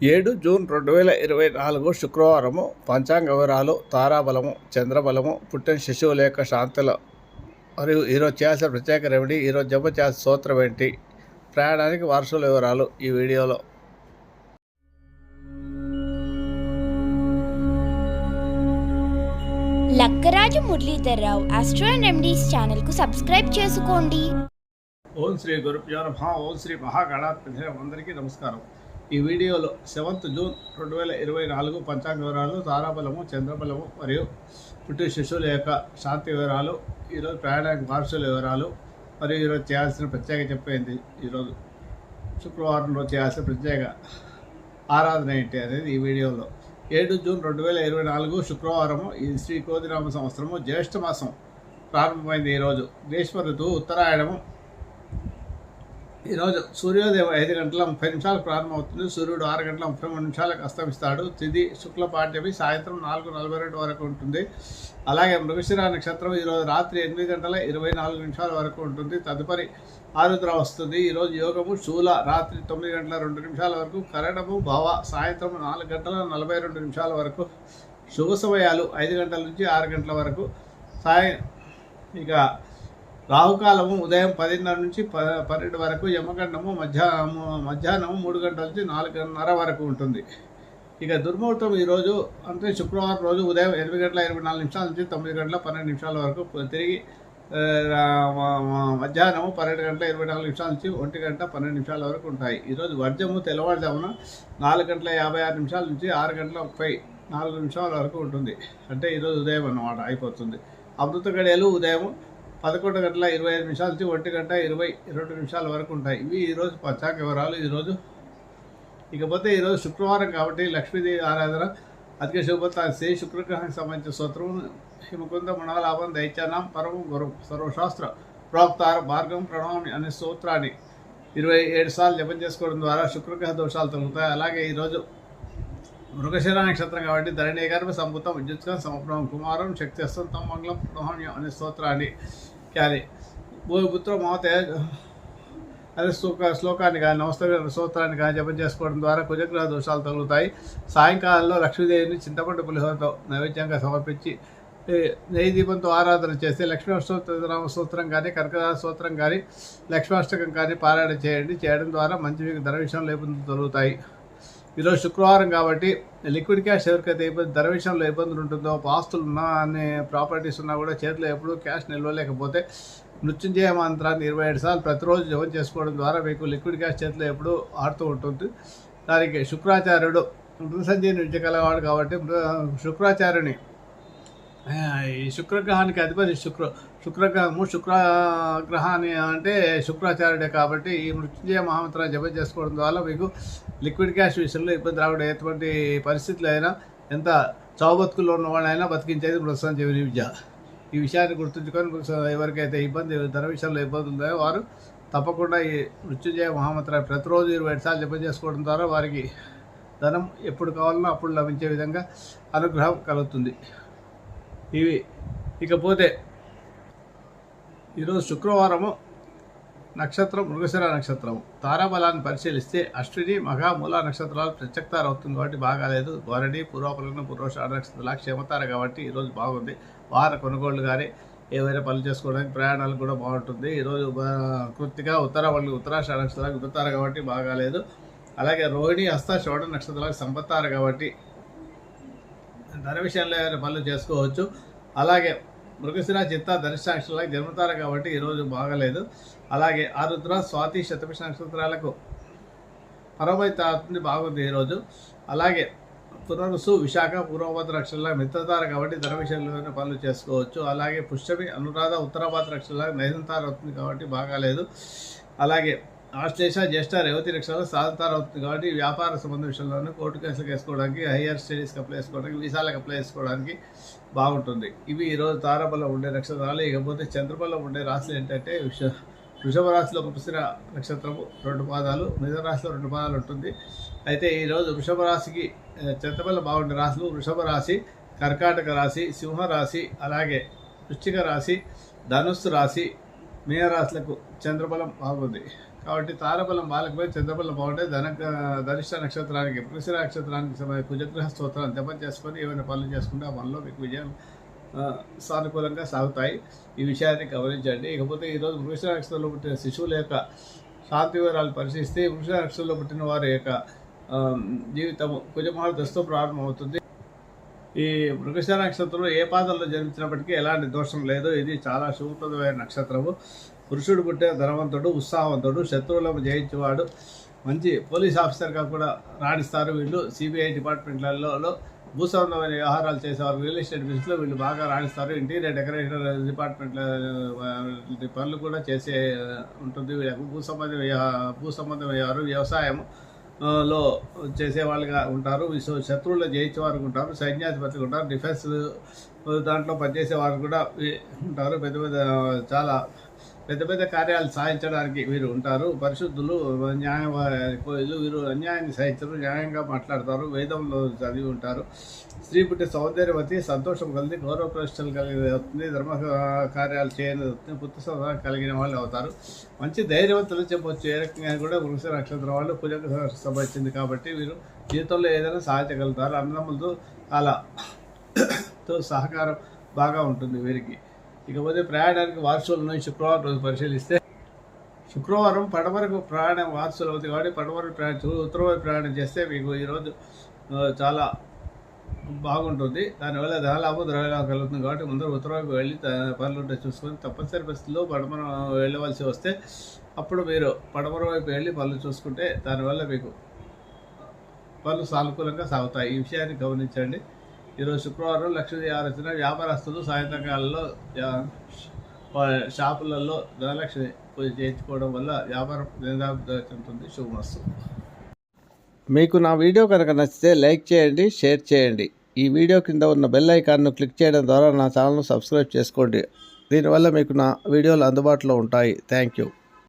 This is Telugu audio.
ఏడు జూన్ రెండు వేల ఇరవై నాలుగు శుక్రవారము పంచాంగ వివరాలు తారాబలము చంద్రబలము పుట్టిన శిశువుల యొక్క శాంతులు మరియు ఈరోజు చేయాల్సిన ప్రత్యేక రెమెడీ ఈరోజు జప చేయాల్సిన సూత్రం ఏంటి? ప్రయాణానికి వారసుల వివరాలు ఈ వీడియోలో. Lakkaraju Muralidharrao astro and remedies ఛానల్కు సబ్స్క్రైబ్ చేసుకోండి. ఓం శ్రీ గురుభ్యో నమ ఓం శ్రీ మహాగణాధిపతి అందరికీ నమస్కారం. ఈ వీడియోలో సెవెంత్ జూన్ రెండు వేల ఇరవై నాలుగు పంచాంగ వివరాలు తారాబలము చంద్రబలము మరియు పుట్టి శిశువుల యొక్క శాంతి వివరాలు ఈరోజు ప్రయాణానికి వారసుల వివరాలు మరియు ఈరోజు చేయాల్సిన ప్రత్యేక చెప్పేది ఈరోజు శుక్రవారం రోజు చేయాల్సిన ప్రత్యేక ఆరాధన ఏంటి అనేది ఈ వీడియోలో. ఏడు జూన్ రెండు వేల ఇరవై నాలుగు శుక్రవారము ఈ శ్రీ కోదిరామ సంవత్సరము జ్యేష్ఠ మాసం ప్రారంభమైంది ఈరోజు. గ్రీష్మ ఋతువు ఉత్తరాయణము ఈరోజు సూర్యోదయం ఐదు గంటల ముప్పై నిమిషాలకు ప్రారంభమవుతుంది. సూర్యుడు ఆరు గంటల ముప్పై మూడు నిమిషాలకు అస్తమిస్తాడు. తిది శుక్ల పాఠ్యమి సాయంత్రం నాలుగు నలభై రెండు వరకు ఉంటుంది. అలాగే మృగశిర నక్షత్రం ఈరోజు రాత్రి ఎనిమిది గంటల ఇరవై నాలుగు నిమిషాల వరకు ఉంటుంది. తదుపరి ఆరుద్ర వస్తుంది. ఈరోజు యోగము శూల రాత్రి తొమ్మిది గంటల రెండు నిమిషాల వరకు కరణము భవ సాయంత్రం నాలుగు గంటల నలభై రెండు నిమిషాల వరకు శుభ సమయాలు ఐదు గంటల నుంచి ఆరు గంటల వరకు. సాయం ఇక రాహుకాలము ఉదయం పదిన్నర నుంచి ప పన్నెండు వరకు యమగండము మధ్యాహ్నము మధ్యాహ్నము మూడు గంటల నుంచి నాలుగున్నర వరకు ఉంటుంది. ఇక దుర్ముహూర్తం ఈరోజు అంటే శుక్రవారం రోజు ఉదయం ఎనిమిది గంటల ఇరవై నాలుగు నిమిషాల నుంచి తొమ్మిది గంటల పన్నెండు నిమిషాల వరకు తిరిగి మధ్యాహ్నం మధ్యాహ్నము పన్నెండు గంటల ఇరవై నాలుగు నిమిషాల నుంచి ఒంటి గంట పన్నెండు నిమిషాల వరకు ఉంటాయి. ఈరోజు వర్జము తెల్లవారుజామున నాలుగు గంటల యాభై ఆరు నిమిషాల నుంచి ఆరు గంటల ముప్పై నాలుగు నిమిషాల వరకు ఉంటుంది. అంటే ఈరోజు ఉదయం అన్నమాట అయిపోతుంది. అమృత గడియలు ఉదయం పదకొండు గంటల ఇరవై ఐదు నిమిషాల నుంచి ఒంటి గంట ఇరవై రెండు నిమిషాల వరకు ఉంటాయి. ఇవి ఈరోజు పంచాంగ వివరాలు. ఈరోజు ఇకపోతే ఈరోజు శుక్రవారం కాబట్టి లక్ష్మీదేవి ఆరాధన అధిక శుభత శ్రీ శుక్రగ్రహానికి సంబంధించిన స్తోత్రం హిమకుంద మణాలాభం దైత్యానం పరమం గురు సర్వశాస్త్ర ప్రోక్తార మార్గం ప్రణామి అనే స్తోత్రాన్ని ఇరవై ఏడు సార్లు జపం చేసుకోవడం ద్వారా శుక్రగ్రహ దోషాలు తగ్గుతాయి అలాగే ఈరోజు మృగశిర నక్షత్రం కాబట్టి ధరణి గర్భ విద్యుత్ విద్యుత్కం కుమారం శక్తి అస్తంతం మంగళం ప్రణామ్యం అనే స్తోత్రాన్ని ఇత్యాది భూమిపుత్ర మమతే అదే శ్లోక శ్లోకాన్ని కానీ నమస్తే స్తోత్రాన్ని కానీ జపం చేసుకోవడం ద్వారా కుజగ్రహ దోషాలు తగులుతాయి. సాయంకాలంలో లక్ష్మీదేవిని చింతపండు పులిహోరతో నైవేద్యంగా సమర్పించి నెయ్యి దీపంతో ఆరాధన చేస్తే లక్ష్మీ అష్టోత్తర స్తోత్రం కానీ కనకదార స్తోత్రం కానీ లక్ష్మాష్టకం కానీ పారాయణ చేయండి. చేయడం ద్వారా మంచి మీకు ధర విషయం ఇబ్బందులు తొలుగుతాయి. ఈరోజు శుక్రవారం కాబట్టి లిక్విడ్ క్యాష్ ఎవరికైతే ఇబ్బంది ధర విషయంలో ఇబ్బందులు ఉంటుందో ఆస్తులు ఉన్నా అనే ప్రాపర్టీస్ ఉన్నా కూడా చేతిలో ఎప్పుడూ క్యాష్ నిల్వలేకపోతే మృత్యుంజయ మంత్రాన్ని ఇరవై ఏడు సార్లు ప్రతిరోజు జపం చేసుకోవడం ద్వారా మీకు లిక్విడ్ క్యాష్ చేతిలో ఎప్పుడూ ఆడుతూ ఉంటుంది. దానికి శుక్రాచార్యుడు మృత సంజీవిని విద్య కలవాడు కాబట్టి మృ- శుక్రాచార్యుని ఈ శుక్రగ్రహానికి అధిపతి శుక్ర శుక్రగ్రహము శుక్రగ్రహాన్ని అంటే శుక్రాచార్యుడే కాబట్టి ఈ మృత్యుంజయ మహామంత్రాన్ని జపం చేసుకోవడం ద్వారా మీకు లిక్విడ్ క్యాష్ విషయంలో ఇబ్బంది రావడం ఎటువంటి పరిస్థితులు అయినా ఎంత చౌబతుకుల్లో ఉన్న వాళ్ళైనా బతికించేది మృత విద్య. ఈ విషయాన్ని గుర్తుంచుకొని ఎవరికైతే ఇబ్బంది ధర విషయంలో ఇబ్బంది ఉందో వారు తప్పకుండా ఈ మృత్యుంజయ మహామంత్రాన్ని ప్రతిరోజు ఇరవై ఐదు సార్లు జపం చేసుకోవడం ద్వారా వారికి ధనం ఎప్పుడు కావాలన్నా అప్పుడు లభించే విధంగా అనుగ్రహం కలుగుతుంది. ఇవి ఇకపోతే ఈరోజు శుక్రవారము నక్షత్రం మృగశిర నక్షత్రం తారాబలాన్ని పరిశీలిస్తే అశ్విని మహామూల నక్షత్రాలు ప్రత్యక్తారు అవుతుంది కాబట్టి బాగాలేదు. భరణి పూర్వపలన పూర్వషాఢ నక్షత్రాల క్షేమతార కాబట్టి ఈరోజు బాగుంది. వార కొనుగోళ్ళు కానీ ఏవైనా పనులు చేసుకోవడానికి ప్రయాణాలు కూడా బాగుంటుంది. ఈరోజు కృత్తిగా ఉత్తర వాళ్ళు ఉత్తరాషాఢ నక్షత్రాలకు ఉత్తరారు కాబట్టి బాగాలేదు. అలాగే రోహిణి హస్త షోడ నక్షత్రాలకు సంపత్తారు కాబట్టి ధన విషయంలో ఏమైనా పనులు చేసుకోవచ్చు. అలాగే మృగశిర చిత్త ధనిష్టాక్షరాలకు జన్మతారు కాబట్టి ఈరోజు బాగలేదు. అలాగే ఆరుద్ర స్వాతి శతభిష నక్షత్రాలకు పరమైతాత్మని బాగుంది ఈరోజు అలాగే పునరుసు విశాఖ పూర్వభద్ర నక్షత్రాల మిత్రతార కాబట్టి ధన పనులు చేసుకోవచ్చు. అలాగే పుష్యమి అనురాధ ఉత్తరాభద్ర నక్షత్రాలకు నైదంతార అవుతుంది కాబట్టి బాగాలేదు. అలాగే ఆశ్లేష జ్యేష్ఠ రేవతి నక్షత్రాలు సాధన అవుతుంది కాబట్టి వ్యాపార సంబంధ విషయంలోనూ కోర్టు కేసులకు వేసుకోవడానికి హయ్యర్ స్టడీస్కి అప్లై చేసుకోవడానికి వీసాలకు అప్లై చేసుకోవడానికి బాగుంటుంది. ఇవి ఈరోజు తారబలం ఉండే నక్షత్రాలు. ఇకపోతే చంద్రబలం ఉండే రాశులు ఏంటంటే వృష వృషభ రాశిలో పుష్కర నక్షత్రము రెండు పాదాలు మిథున రాశిలో రెండు పాదాలు ఉంటుంది. అయితే ఈరోజు వృషభ రాశికి చంద్రబలం బాగుండే రాశులు వృషభ రాశి కర్కాటక రాశి సింహ రాశి అలాగే వృశ్చిక రాశి ధనుస్సు రాశి మీనరాశులకు చంద్రబలం బాగుంది. కాబట్టి తారబలం బాలకపోయి చంద్రబలం బాగుంటే ధన ధనిష్ట నక్షత్రానికి కృషి నక్షత్రానికి సమయ కుజగ్రహ స్తోత్రాన్ని జపం చేసుకొని ఏమైనా పనులు చేసుకుంటే ఆ పనిలో మీకు విజయం సానుకూలంగా సాగుతాయి. ఈ విషయాన్ని గమనించండి. ఇకపోతే ఈరోజు వృషిర నక్షత్రంలో పుట్టిన శిశువుల యొక్క శాంతి వివరాలు పరిశీలిస్తే వృష నక్షత్రంలో పుట్టిన వారి యొక్క జీవితం కుజమహాల దశతో ప్రారంభమవుతుంది. ఈ మృగశ నక్షత్రం ఏ పాదంలో జన్మించినప్పటికీ ఎలాంటి దోషం లేదు. ఇది చాలా శుభప్రదమైన నక్షత్రము. పురుషుడు పుట్టే ధనవంతుడు ఉత్సాహవంతుడు శత్రువులను జయించేవాడు. మంచి పోలీస్ ఆఫీసర్గా కూడా రాణిస్తారు వీళ్ళు. సిబిఐ డిపార్ట్మెంట్లలో భూ సంబంధమైన వ్యవహారాలు చేసేవారు. రియల్ ఎస్టేట్ బిజినెస్లో వీళ్ళు బాగా రాణిస్తారు. ఇంటీరియర్ డెకరేషన్ డిపార్ట్మెంట్ల పనులు కూడా చేసే ఉంటుంది. వీళ్ళకు భూ సంబంధ భూ సంబంధ వ్యవహారం వ్యవసాయం లో చేసే వాళ్ళుగా ఉంటారు శత్రువులు జయించే వారు ఉంటారు. సైన్యాధిపతులు ఉంటారు. డిఫెన్స్ దాంట్లో పనిచేసే వారు కూడా ఉంటారు. పెద్ద పెద్ద చాలా పెద్ద పెద్ద కార్యాలు సాధించడానికి వీరు ఉంటారు. పరిశుద్ధులు న్యాయ వీరు అన్యాయాన్ని సహించరు న్యాయంగా మాట్లాడతారు వేదంలో చదివి ఉంటారు. స్త్రీ పుట్టి సౌందర్యవతి సంతోషం కలిగి గౌరవ ప్రశ్నలు కలిగి అవుతుంది ధర్మ కార్యాలు చేయని అవుతుంది పుత్ర కలిగిన వాళ్ళు అవుతారు. మంచి ధైర్యవంతులు చెప్పవచ్చు ఏ రకంగా కూడా వృక్ష నక్షత్రం వాళ్ళు కుజక సంబంధించింది కాబట్టి వీరు జీవితంలో ఏదైనా సాధించగలుగుతారు. అన్నములతో అలా తో సహకారం బాగా ఉంటుంది వీరికి. ఇకపోతే ప్రయాణానికి వారసులు నుంచి శుక్రవారం రోజు పరిశీలిస్తే శుక్రవారం పడమరకు ప్రయాణం వారసులు అవుతుంది కాబట్టి పడమరకు ప్రయాణం ఉత్తరవైపు ప్రయాణం చేస్తే మీకు ఈరోజు చాలా బాగుంటుంది. దానివల్ల దాదాపు ద్రవ్యలాభం కలుగుతుంది కాబట్టి ముందర ఉత్తరవైపు వెళ్ళి పనులు ఉంటే చూసుకొని తప్పనిసరి పరిస్థితుల్లో పడమర వెళ్ళవలసి వస్తే అప్పుడు మీరు పడమర వైపు వెళ్ళి పనులు చూసుకుంటే దానివల్ల మీకు పనులు సానుకూలంగా సాగుతాయి. ఈ విషయాన్ని గమనించండి. ఈరోజు శుక్రవారం లక్ష్మీ ఆలోచన వ్యాపారస్తులు సాయంత్రకాలంలో షాపులలో ధనలక్ష్మి పూజ చేయించుకోవడం వల్ల వ్యాపారం నిరాభివృద్ధి చెందుతుంది శుభమస్తు మీకు నా వీడియో కనుక నచ్చితే లైక్ చేయండి షేర్ చేయండి. ఈ వీడియో కింద ఉన్న బెల్ ఐకాన్ను క్లిక్ చేయడం ద్వారా నా ఛానల్ను సబ్స్క్రైబ్ చేసుకోండి. దీనివల్ల మీకు నా వీడియోలు అందుబాటులో ఉంటాయి. Thank you.